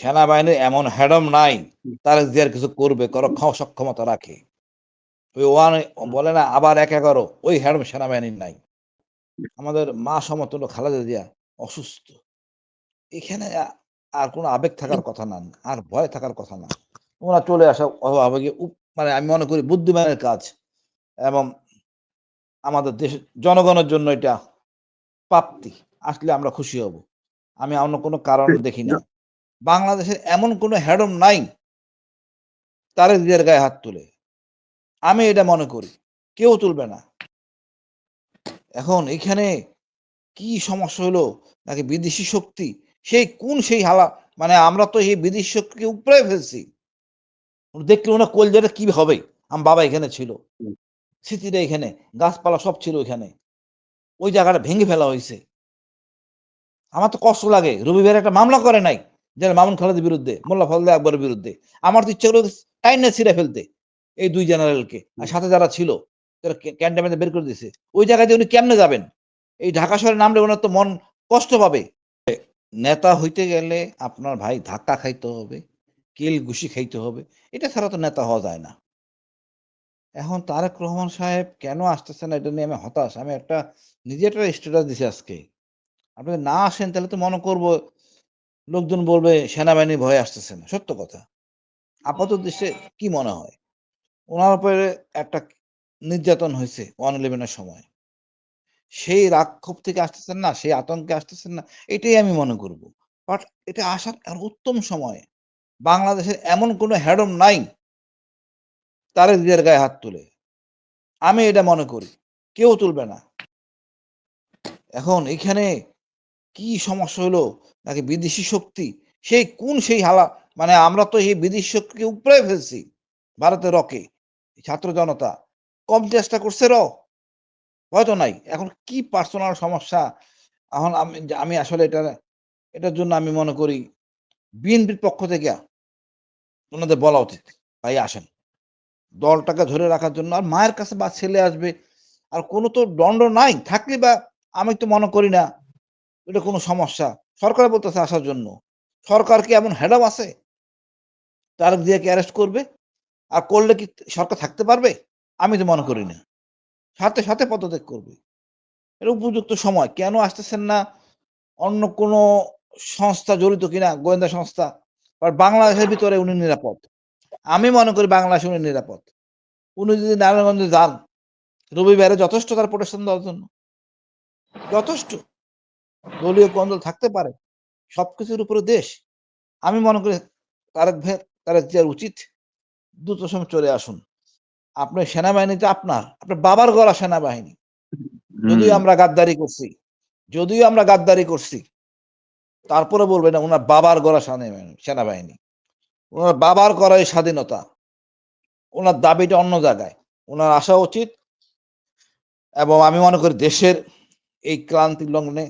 সেনাবাহিনীর এমন হ্যাডম নাই। তারা জিয়ার কিছু করবে ক্ষম- সক্ষমতা রাখে। ওই ওয়ান বলে না আবার এক এগারো ওই হ্যাডম সেনাবাহিনীর নাই। আমাদের মা সমতুল্য খালেদা জিয়া অসুস্থ। এখানে আর কোনো আবেগ থাকার কথা না আর ভয় থাকার কথা না। ওরা চলে আসা আবেগে মানে আমি মনে করি বুদ্ধিমানের কাজ। এবং আমাদের দেশ জনগণের জন্য এটা প্রাপ্তি। আসলে আমরা খুশি হব। আমি অন্য কোনো কারণ দেখি না। বাংলাদেশের এমন কোনো হ্যাডম নাই। তারেক জিয়ার গায়ে হাত তুলে। আমি এটা মনে করি কেউ তুলবে না। এখন এখানে কি সমস্যা হলো? নাকি বিদেশি শক্তি? সেই কোন সেই হালা? মানে আমরা তো এই বিদেশি শক্তিকে উপরে ফেলছি। দেখলে ওনার কলজাটা কি হবে? আমার বাবা এখানে ছিল। স্মৃতিটা এখানে গাছপালা সব ছিল এখানে। ওই জায়গাটা ভেঙে ফেলা হয়েছে। আমার তো কষ্ট লাগে। রবিবার একটা মামলা করে নাই। যেন মামুন খালেদের বিরুদ্ধে, মোল্লা ফজলে আকবরের বিরুদ্ধে। আমার তো ইচ্ছা হলো টাইনে ছিঁড়ে ফেলতে এই দুই জেনারেলকে। আর সাথে যারা ছিল তারা ক্যান্টনমেন্টে বের করে দিয়েছে, ওই জায়গায় উনি কেমনে যাবেন? এই ঢাকা শহরে নামলে ওনার তো মন কষ্ট পাবে। নেতা হইতে গেলে আপনার ভাই ধাক্কা খাইতে হবে, কিল ঘুষি খাইতে হবে, এটা ছাড়া তো নেতা হওয়া যায় না। এখন তারেক রহমান সাহেব কেন আসতেছে না, এটা নিয়ে আমি হতাশ। আমি একটা নিজে একটা স্ট্যাটাস দিছি আজকে। আপনি না আসেন তাহলে তো মনে করব লোকজন বলবে, সেনাবাহিনী ভয়ে আসতেছে না। সত্য কথা। আপাত দেশে কি মনে হয়? ওনার উপরে একটা নির্যাতন হয়েছে ওয়ান ইলেভেনের সময়। সেই রাক্ষোভ থেকে আসতেছেন না, সেই আতঙ্কে আসতেছেন না, এটাই আমি মনে করব। বাট এটা আসার উত্তম সময়। বাংলাদেশের এমন কোনো হ্যাডম নাই। তারেক জিয়ার গায়ে হাত তুলে। আমি এটা মনে করি, কেউ তুলবে না। এখন এখানে কি সমস্যা হলো? নাকি বিদেশি শক্তি? সেই কোন সেই হালা? মানে আমরা তো এই বিদেশি শক্তিকে উপরে ফেলছি ভারতের রকে ছাত্র জনতা। কম চেষ্টা করছে র। হয়তো নাই। এখন কি পার্সোনাল সমস্যা? এখন আমি আমি আসলে এটা, এটার জন্য আমি মনে করি বিএনপির পক্ষ থেকে ওনাদের বলা উচিত, ভাই আসেন। দলটাকে ধরে রাখার জন্য। আর মায়ের কাছে বা ছেলে আসবে, আর কোনো তো দণ্ড নাই। থাকলে বা আমি তো মনে করি না, এটা কোনো সমস্যা। সরকার বলতেছে আসার জন্য। সরকার কি এমন হেডাম আছে? তারেক জিয়াকে অ্যারেস্ট করবে? আর করলে কি সরকার থাকতে পারবে? আমি তো মনে করি না। সাথে সাথে পদত্যাগ করবে। এটা উপযুক্ত সময়। কেন আসতেছেন না অন্য কোনো সংস্থা জড়িত কিনা? গোয়েন্দা সংস্থা। বা বাংলাদেশের ভিতরে উনি নিরাপদ। আমি মনে করি বাংলাদেশে উনি নিরাপদ। উনি যদি নারায়ণগঞ্জে যান, রবিবারে যথেষ্ট তার প্রোটেকশন দেওয়ার জন্য। যথেষ্ট। দলীয় কন্দল থাকতে পারে সবকিছুর উপরে দেশ। আমি মনে করি তারেক ভাই তারেক জিয়ার উচিত দ্রুত সময় চলে আসুন। আপনার সেনাবাহিনীতে আপনার আপনার বাবার গলা সেনাবাহিনী। যদিও আমরা গাদ্দারি করছি যদিও আমরা গাদ্দারি করছি তারপরে বলবেন না ওনার বাবার গড়া সেনাবাহিনী সেনাবাহিনী। ওনার বাবার করা এই স্বাধীনতা। ওনার দাবিটা অন্য জায়গায়। ওনার আসা উচিত এবং আমি মনে করি দেশের এই ক্লান্তি লগ্নে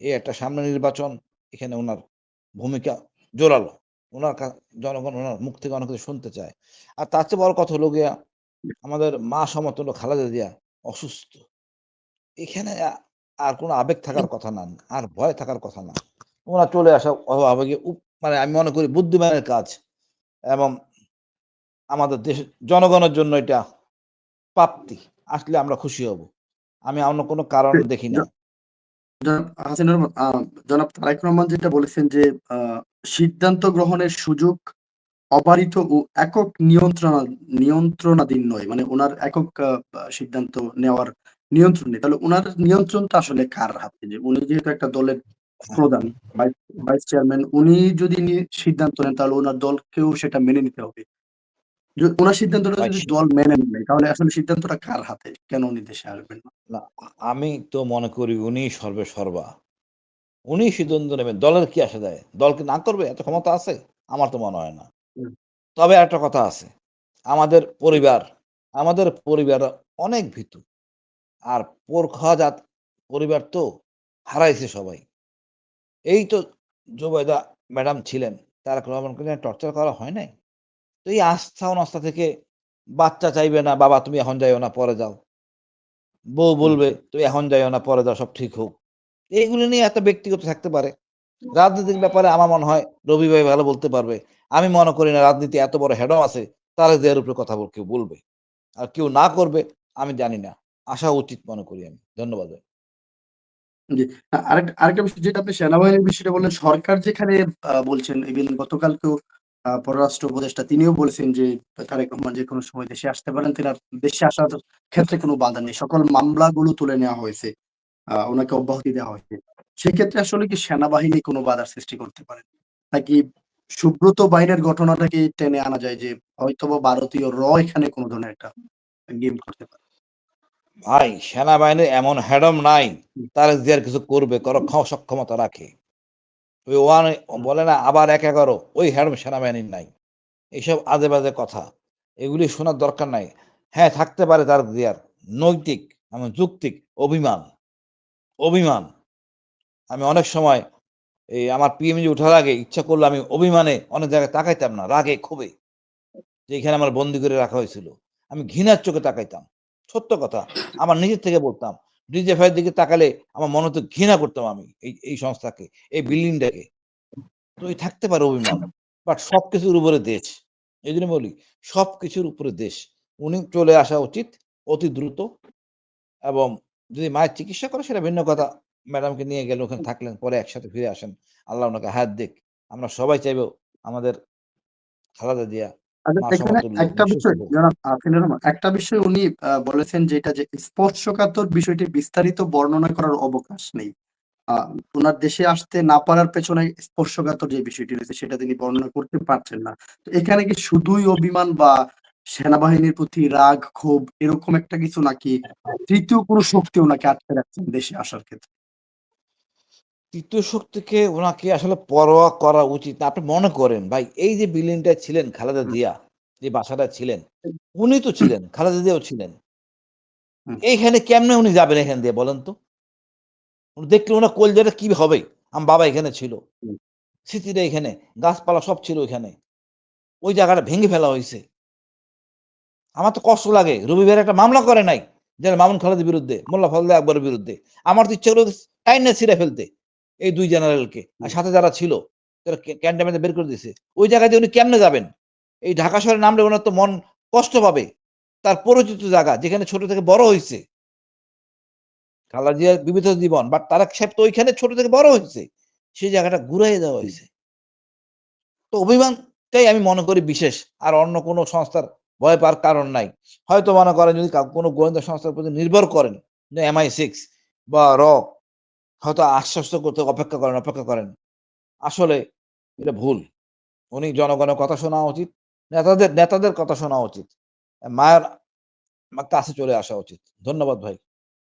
এই একটা সামনে নির্বাচন, এখানে ওনার ভূমিকা জোরালো। ওনার জনগণ ওনার মুখ থেকে অনেক কিছু শুনতে চায়। আর তার চেয়ে বড় কথা হলো গিয়া, আমাদের মা সমতুল্য খালেদা জিয়া অসুস্থ। এখানে আর কোনো আবেগ থাকার কথা না, আর ভয় থাকার কথা না। ওরা চলে আসা আবেগে মানে আমি মনে করি বুদ্ধিমানের কাজ এবং আমাদের দেশ, জনগণের জন্য এটা প্রাপ্তি। আসলে আমরা খুশি হব। আমি অন্য কোনো কারণ দেখি না। জনাব তারেক রহমান যেটা বলেছেন যে সিদ্ধান্ত গ্রহণের সুযোগ অবারিত ও একক নিয়ন্ত্রণ, নিয়ন্ত্রণাধীন নয়। মানে ওনার একক সিদ্ধান্ত নেওয়ার নিয়ন্ত্রণ নেই। তাহলে ওনার নিয়ন্ত্রণটা আসলে কার হাতে? যে উনি যেহেতু একটা দলের প্রধান ভাইস চেয়ারম্যান, উনি যদি সিদ্ধান্ত নেন, তাহলে ওনার দলকেও সেটা মেনে নিতে হবে। ওনার সিদ্ধান্তটা যদি দল মেনে নেয় তাহলে আসলে সিদ্ধান্তটা কার হাতে? কেন উনি দেশে আসবেন না? আমি তো মনে করি উনি সর্বে সর্বা। উনি সিদ্ধান্ত নেবেন দলের কি আসে দেয়? দলকে না করবে? এত ক্ষমতা আছে? আমার তো মনে হয় না। তবে একটা কথা আছে আমাদের পরিবার আমাদের পরিবার অনেক ভীতু। আর পোর খাওয়া জাত পরিবার তো হারাইছে সবাই। এই তো জোবেদা ম্যাডাম ছিলেন তারা রহমানকে টর্চার করা হয় নাই? তো এই আস্থা অনাস্থা থেকে বাচ্চা চাইবে না বাবা তুমি এখন যাইও না পরে যাও। বউ বলবে তুমি এখন যাইও না পরে যাও সব ঠিক হোক। এইগুলো নিয়ে এত ব্যক্তিগত থাকতে পারে। রাজনীতির ব্যাপারে আমার মনে হয় রবি ভাই ভালো বলতে পারবে। আমি মনে করি না রাজনীতি এত বড় হেডম আছে তারা দেওয়ার উপরে কথা বল কেউ বলবে। আর কেউ না করবে আমি জানি না। আসা উচিত মনে করি আমি। ধন্যবাদ ভাই। আরেকটা বিষয় যেটা আপনি সেনাবাহিনীর বিষয়টা বললেন, সরকার যেখানে বলছেন ইভেন গতকালকেও পররাষ্ট্র উপদেষ্টা তিনিও বলেছেন যে তারেক রহমান যে কোনো সময় দেশে আসতে পারেন। তিনার দেশে আসার ক্ষেত্রে কোনো বাধা নেই। সকল মামলাগুলো তুলে নেওয়া হয়েছে। আ উনাকে অব্যাহতি দেওয়া হয়েছে। সেক্ষেত্রে আসলে কি সেনাবাহিনী কোনো বাধার সৃষ্টি করতে পারে? নাকি সুব্রত বাইরের ঘটনাটাকে টেনে আনা যায় যে হয়তোবা ভারতীয় র এখানে কোনো ধরনের একটা গেম করতে পারে? ভাই সেনাবাহিনীর এমন হেডম নাই। তারা দেওয়ার কিছু করবে করার সক্ষমতা রাখে। ওই ওয়ান বলে না আবার এক এগারো ওই হেডম সেনাবাহিনীর নাই। এইসব আজে বাজে কথা। এগুলি শোনার দরকার নাই। হ্যাঁ, থাকতে পারে তার দেয়ার নৈতিক এবং যুক্তিক অভিমান। অভিমান। আমি অনেক সময় এই আমার পিএমজি উঠার আগে ইচ্ছা করলে আমি অভিমানে অনেক জায়গায় তাকাইতাম না। রাগে ক্ষোভে। যে এখানে আমার বন্দি করে রাখা হয়েছিল। আমি ঘৃণার চোখে তাকাইতাম। সত্য কথা। আমার নিজের থেকে বলতাম। ডিজিএফআই দিকে তাকালে আমার মনে হতো ঘৃণা করতাম আমি এই এই সংস্থাকে, এই বিল্ডিংটাকে। তো এই থাকতে পারে অভিমান। বাট সব কিছুর উপরে দেশ। এই জন্য বলি সব কিছুর উপরে দেশ। উনি চলে আসা উচিত অতি দ্রুত এবং যদি মায়ের চিকিৎসা করে সেটা ভিন্ন কথা। ম্যাডামকে নিয়ে গেলে ওখানে থাকলেন, পরে একসাথে ফিরে আসেন। আল্লাহ ওনাকে হাত দিক। আমরা সবাই চাইব আমাদের খালেদা জিয়া আচ্ছা একটা বিষয় একটা উনি বলেছেন যেটা যে স্পর্শকাতর বিষয়টি বিস্তারিত বর্ণনা করার অবকাশ নেই। আ উনার দেশে আসতে না পারার পেছনে স্পর্শকাতর যে বিষয়টি রয়েছে সেটা তিনি বর্ণনা করতে পারছেন না। তো এখানে কি শুধুই অভিমান বা সেনাবাহিনীর প্রতি রাগ, ক্ষোভ এরকম একটা কিছু নাকি তৃতীয় কোনো শক্তি উনাকে আটকে রাখছেন দেশে আসার ক্ষেত্রে? তৃতীয় শক্তিকে ওনাকে আসলে পরোয়া করা উচিত না। আপনি মনে করেন ভাই এই যে বিল্ডিংটায় ছিলেন খালেদা। জিয়া, যে বাসাটায় ছিলেন, উনি তো ছিলেন, খালেদা জিয়াও ছিলেন। এইখানে কেমনে উনি যাবেন এখান দিয়ে বলেন তো? দেখলে উনার কলজাটা কি হবে? আমার বাবা এখানে ছিল। স্মৃতিটা এখানে, গাছপালা সব ছিল ওইখানে। ওই জায়গাটা ভেঙে ফেলা হইছে। আমার তো কষ্ট লাগে। রবি ভাইয়ের একটা মামলা করে নাই। জেনারেল মামুন খালেদের বিরুদ্ধে, মোল্লা ফজলে আকবরের বিরুদ্ধে। আমার তো ইচ্ছা হলো টাইনা ছিঁড়ে ফেলতে। এই দুই জেনারেলকে। আর সাথে যারা ছিল তারা ক্যা ক্যান্টনমেন্টে বের করে দিছে। ওই জায়গা দিয়ে উনি কেমনে যাবেন? এই ঢাকা শহরে নামলে ওনার তো মন কষ্ট পাবে। তার পরিচিত জায়গা যেখানে ছোট থেকে বড় হয়েছে খালেদা জিয়ার বিবিধ জীবন। বাট তারেক সাহেব তো ওইখানে ছোট থেকে বড় হইছে। সেই জায়গাটা ঘুরাইয়া দেওয়া হয়েছে তো অভিমানটাই আমি মনে করি বিশেষ। আর অন্য কোন সংস্থার ভয় পাওয়ার কারণ নাই। হয়তো মনে করেন যদি কোনো গোয়েন্দা সংস্থার প্রতি নির্ভর করেন, যে MI6 বা র হয়তো আশ্বস্ত করতে অপেক্ষা করেন, অপেক্ষা করেন। আসলে এটা ভুল। উনি জনগণের কথা শোনা উচিত। নেতাদের নেতাদের কথা শোনা উচিত। মায়ের কাছে চলে আসা উচিত। ধন্যবাদ ভাই।